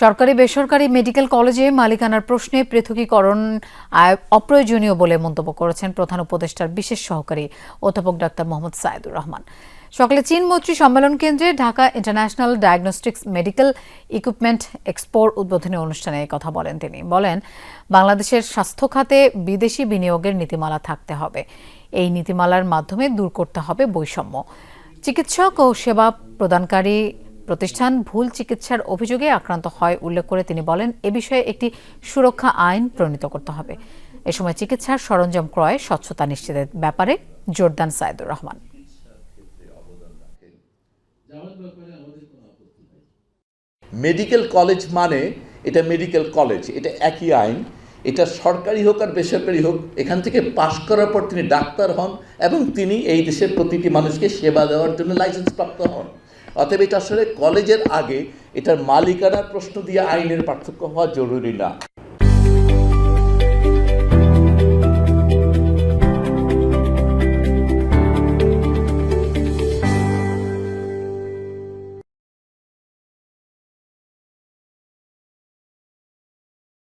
সরকারি বেসরকারি মেডিকেল কলেজে মালিকানার প্রশ্নে পৃথকীকরণ অপ্রয়োজনীয় বলে মন্তব্য করেছেন প্রধান উপদেষ্টার বিশেষ সহকারী অধ্যাপক ডাক্তার মোহাম্মদ সাইদুর রহমান। সকালে চীন মৈত্রী সম্মেলন কেন্দ্রে Dhaka international diagnostics medical equipment এক্সপোর উদ্বোধনী অনুষ্ঠানে কথা বলেন তিনি। বলেন, বাংলাদেশের স্বাস্থ্য খাতে বিদেশি বিনিয়োগের নীতিমালা থাকতে হবে। এই নীতিমালার মাধ্যমে দূর করতে হবে বৈষম্য। চিকিৎসক ও সেবা প্রদানকারী প্রতিষ্ঠান ভুল চিকিৎসার অভিযোগে আক্রান্ত হয় উল্লেখ করে তিনি বলেন, এ বিষয়ে একটি সুরক্ষা আইন প্রণীত করতে হবে। এ সময় চিকিৎসার সরঞ্জাম ক্রয়ে স্বচ্ছতা নিশ্চিতের ব্যাপারে জোরদান সাইদুর রহমান। মেডিকেল কলেজ মানে এটা মেডিকেল কলেজ, এটা একই আইন। এটা সরকারি হোক আর বেসরকারি হোক, এখান থেকে পাশ করার পর তিনি ডাক্তার হন এবং তিনি এই দেশের প্রতিটি মানুষকে সেবা দেওয়ার জন্য লাইসেন্স প্রাপ্ত হন। অতএব এটা আসলে কলেজের আগে এটার মালিকানার প্রশ্ন দিয়ে আইনের পার্থক্য হওয়া জরুরি না।